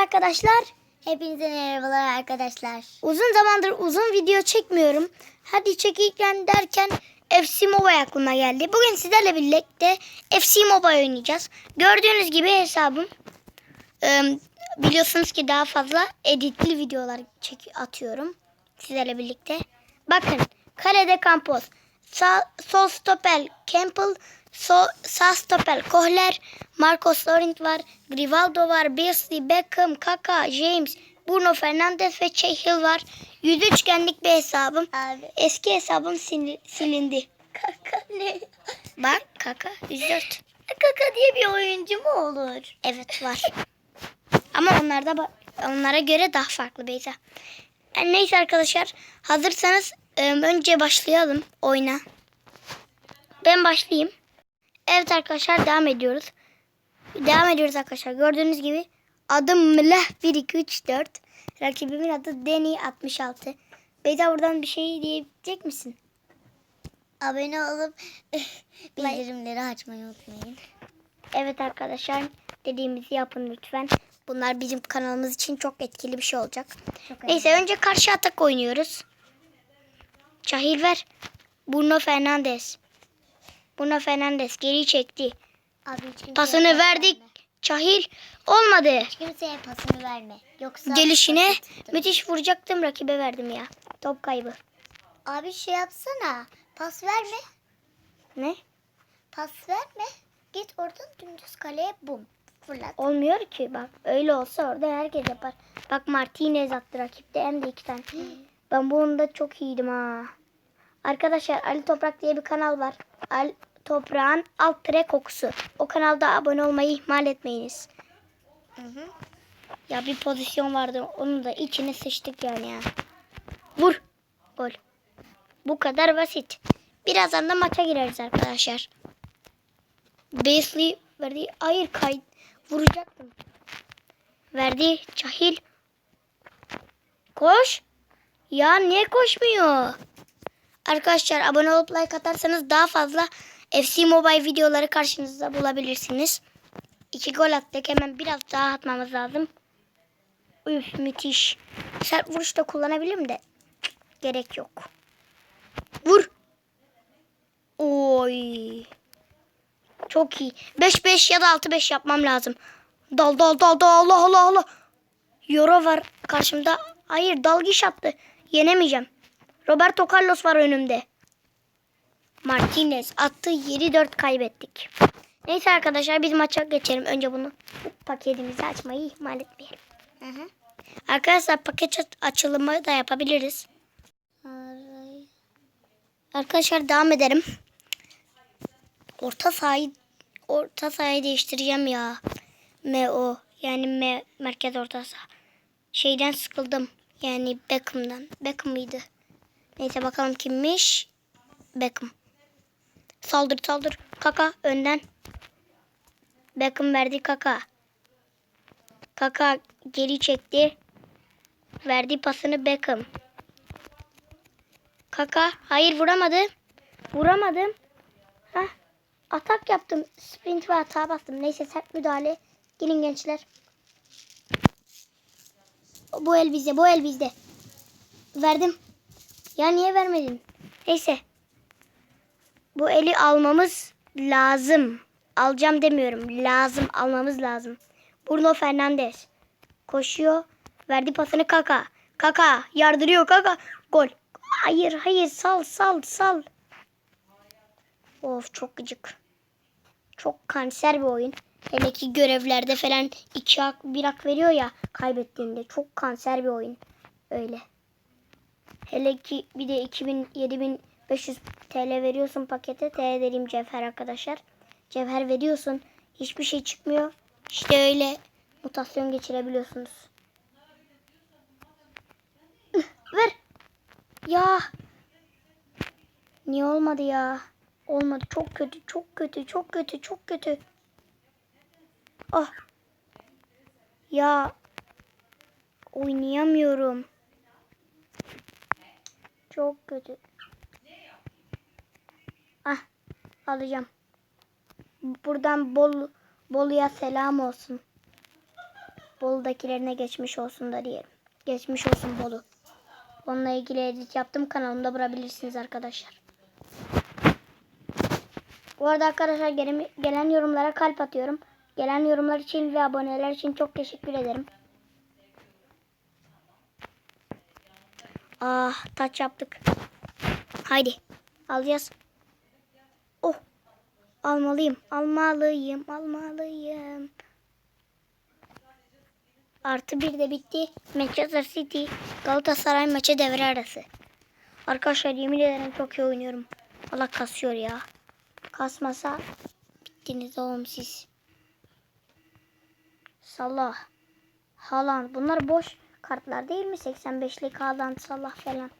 arkadaşlar. Hepinize merhabalar arkadaşlar. Uzun zamandır uzun video çekmiyorum. Hadi çekilken derken FC Mobile aklıma geldi. Bugün sizlerle birlikte FC Mobile oynayacağız. Gördüğünüz gibi hesabım. Ee, biliyorsunuz ki daha fazla editli videolar çek atıyorum. Sizlerle birlikte. Bakın. Kalede Campos. Sağ, sol stoper Campbell. Sol, sağ Kohler. Marcos Llorent var. Grivaldo var. Beasley, Beckham, Kaka, James, Bruno Fernandes ve Cahill var. 103 genlik bir hesabım. Abi. Eski hesabım sil- silindi. Kaka ne? Bak Kaka 104. Kaka diye bir oyuncu mu olur? Evet var. Ama onlarda onlara göre daha farklı Beyza. Yani neyse arkadaşlar hazırsanız e, önce başlayalım oyuna. Ben başlayayım. Evet arkadaşlar devam ediyoruz. Devam ediyoruz arkadaşlar. Gördüğünüz gibi adım Mlah 1 2 3 4. Rakibimin adı Deni 66. Beyza buradan bir şey diyebilecek misin? Abone olup bildirimleri açmayı unutmayın. Evet arkadaşlar dediğimizi yapın lütfen. Bunlar bizim kanalımız için çok etkili bir şey olacak. Çok Neyse önce karşı atak oynuyoruz. Cahil ver. Bruno Fernandes. Bruno Fernandes geri çekti. Abi Pasını pas verdik. verme. Cahil olmadı. Hiç kimseye pasını verme. Yoksa Gelişine müthiş vuracaktım rakibe verdim ya. Top kaybı. Abi şey yapsana. Pas verme. Ne? Pas verme. Git oradan dümdüz kaleye bum. Fırlat. Olmuyor ki bak. Öyle olsa orada herkes yapar. Bak Martinez attı rakipte hem de iki tane. Ben bu oyunda çok iyiydim ha. Arkadaşlar Ali Toprak diye bir kanal var. Ali Toprak'ın alt tire kokusu. O kanalda abone olmayı ihmal etmeyiniz. Hı hı. Ya bir pozisyon vardı. Onun da içine sıçtık yani ya. Vur. Gol. Bu kadar basit. Birazdan da maça gireriz arkadaşlar. Beasley verdi. Hayır kay. Vuracaktım. Verdi. Cahil. Koş. Ya niye koşmuyor? Arkadaşlar abone olup like atarsanız daha fazla FC Mobile videoları karşınızda bulabilirsiniz. İki gol attık. Hemen biraz daha atmamız lazım. Üf müthiş. Sert vuruş da kullanabilirim de. Gerek yok. Vur. Oy. Çok iyi. 5-5 ya da 6-5 yapmam lazım. Dal dal dal dal Allah Allah Allah. Euro var karşımda. Hayır dalgıç attı. Yenemeyeceğim. Roberto Carlos var önümde. Martinez attı. 7-4 kaybettik. Neyse arkadaşlar biz maça geçelim. Önce bunu bu paketimizi açmayı ihmal etmeyelim. Hı hı. Arkadaşlar paket aç- açılımı da yapabiliriz. Ay. Arkadaşlar devam ederim. Orta sahayı orta sahayı değiştireceğim ya. MO yani M, merkez orta saha. Şeyden sıkıldım. Yani Beckham'dan. Beckham mıydı? Neyse bakalım kimmiş? Beckham. Saldır saldır. Kaka önden. Beckham verdi Kaka. Kaka geri çekti. Verdi pasını Beckham. Kaka. Hayır vuramadı. Vuramadım. Hah. Atak yaptım. Sprint ve hata bastım. Neyse sert müdahale. Gelin gençler. Bu el bizde. Bu el bizde. Verdim. Ya niye vermedin? Neyse. Bu eli almamız lazım. Alacağım demiyorum. Lazım. Almamız lazım. Bruno Fernandes. Koşuyor. Verdi pasını Kaka. Kaka. Yardırıyor Kaka. Gol. Hayır hayır sal sal sal. Of çok gıcık. Çok kanser bir oyun. Hele ki görevlerde falan iki hak bir hak veriyor ya kaybettiğinde. Çok kanser bir oyun. Öyle. Hele ki bir de 2000 7500 TL veriyorsun pakete. TL dediğim cevher arkadaşlar. Cevher veriyorsun. Hiçbir şey çıkmıyor. İşte öyle mutasyon geçirebiliyorsunuz. Ver. Ya. Niye olmadı ya? Olmadı. Çok kötü, çok kötü, çok kötü, çok kötü. Ah. Ya. Oynayamıyorum. Çok kötü. Ah. Alacağım. Buradan Bol Bolu'ya selam olsun. Bolu'dakilerine geçmiş olsun da diyelim. Geçmiş olsun Bolu. Onunla ilgili edit yaptım kanalımda bulabilirsiniz arkadaşlar. Bu arada arkadaşlar gelen, yorumlara kalp atıyorum. Gelen yorumlar için ve aboneler için çok teşekkür ederim. Ah taç yaptık. Haydi alacağız. Almalıyım almalıyım almalıyım. Artı bir de bitti. Manchester City Galatasaray maçı devre arası. Arkadaşlar yemin ederim çok iyi oynuyorum. Allah kasıyor ya. Kasmasa bittiniz oğlum siz. Salah. Haaland. Bunlar boş kartlar değil mi? 85'lik Haaland, Salah falan.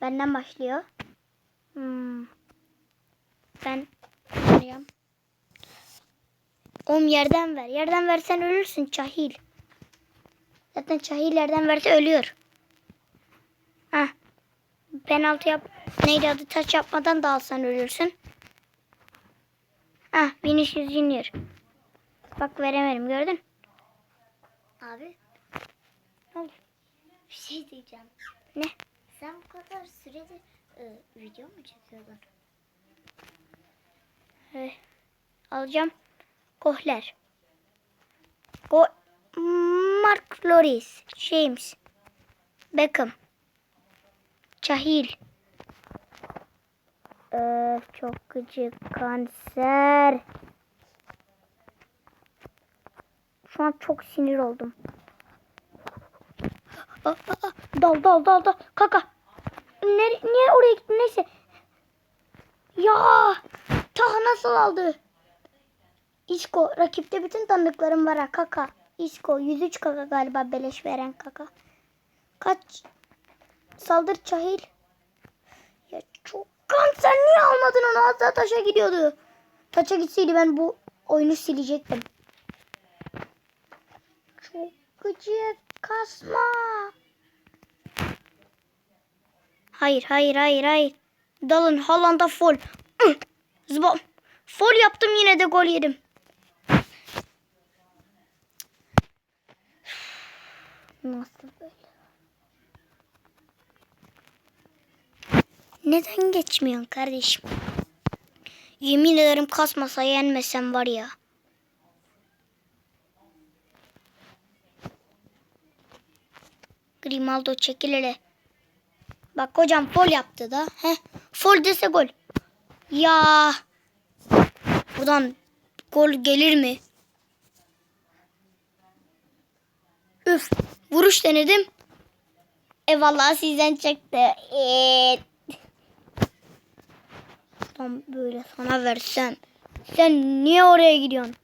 Benden başlıyor. Hmm. Ben arıyorum. Oğlum yerden ver. Yerden versen ölürsün çahil. Zaten çahil yerden verse ölüyor. Hah. Penaltı yap. Neydi adı? Taç yapmadan da alsan ölürsün. Hah. Vinicius Junior. Bak veremedim gördün. Abi Ne oldu? bir şey diyeceğim. Ne? Sen bu kadar süredir e, video mu çekiyordun? Evet. Alacağım. Kohler. Go Mark Loris. James. Beckham. Cahil. Ee, çok gıcık kanser. Şu an çok sinir oldum. Aa, aa, aa. Dal dal dal dal. Kaka. Ne, niye oraya gittin? Neyse. Ya nasıl aldı? İsko rakipte bütün tanıdıklarım var ha kaka. İsko 103 kaka galiba beleş veren kaka. Kaç saldır Çahil. Ya çok kanser niye almadın onu az daha taşa gidiyordu. Taça gitseydi ben bu oyunu silecektim. Çok gıcık kasma. Hayır hayır hayır hayır. Dalın Haaland'a fol. Ih, Zıbam. Fol yaptım yine de gol yedim. Nasıl böyle? Neden geçmiyorsun kardeşim? Yemin ederim kasmasa yenmesem var ya. Grimaldo çekil hele. Bak hocam fol yaptı da. Heh. Fol dese gol. Ya. Buradan gol gelir mi? Üf. Vuruş denedim. E vallahi sizden çıktı. Evet. Tam böyle sana versem. Sen niye oraya gidiyorsun?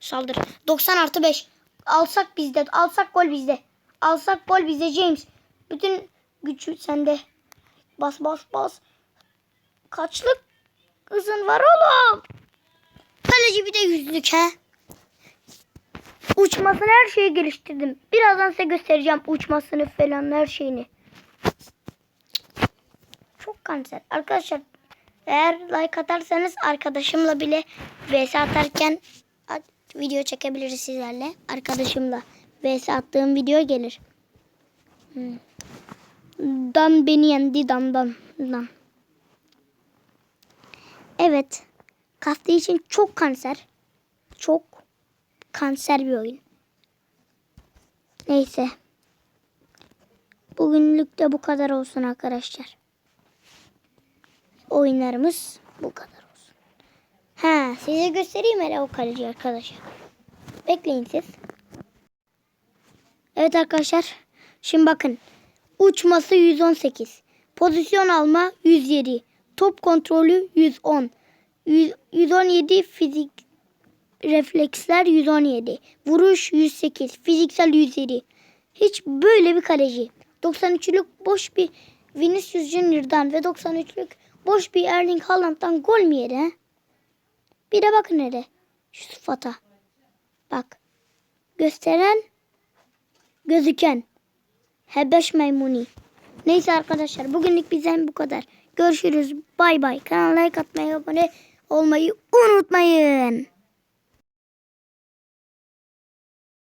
Saldır. 90 artı 5. Alsak bizde. Alsak gol bizde. Alsak gol bizde James. Bütün gücü sende. Bas bas bas. Kaçlık hızın var oğlum. Kaleci bir de yüzlük he. Uçmasını her şeyi geliştirdim. Birazdan size göstereceğim uçmasını falan her şeyini. Çok kanser. Arkadaşlar eğer like atarsanız arkadaşımla bile vs atarken at- video çekebiliriz sizlerle. Arkadaşımla vs attığım video gelir. Hmm. Dan beni yendi dan dan dan. Evet. Kafta için çok kanser. Çok kanser bir oyun. Neyse. Bugünlük de bu kadar olsun arkadaşlar. Oyunlarımız bu kadar olsun. Ha, size göstereyim hele o kaleci arkadaşlar. Bekleyin siz. Evet arkadaşlar. Şimdi bakın. Uçması 118. Pozisyon alma 107. Top kontrolü 110. 100 117 fizik refleksler 117. Vuruş 108. Fiziksel 107. Hiç böyle bir kaleci. 93'lük boş bir Vinicius Junior'dan ve 93'lük boş bir Erling Haaland'dan gol mü yedi? he? Bir de bakın hele. Şu sıfata. Bak. Gösteren gözüken. Hebeş meymuni. Neyse arkadaşlar bugünlük bizden bu kadar. Görüşürüz. Bay bay. Kanala like atmayı, abone olmayı unutmayın.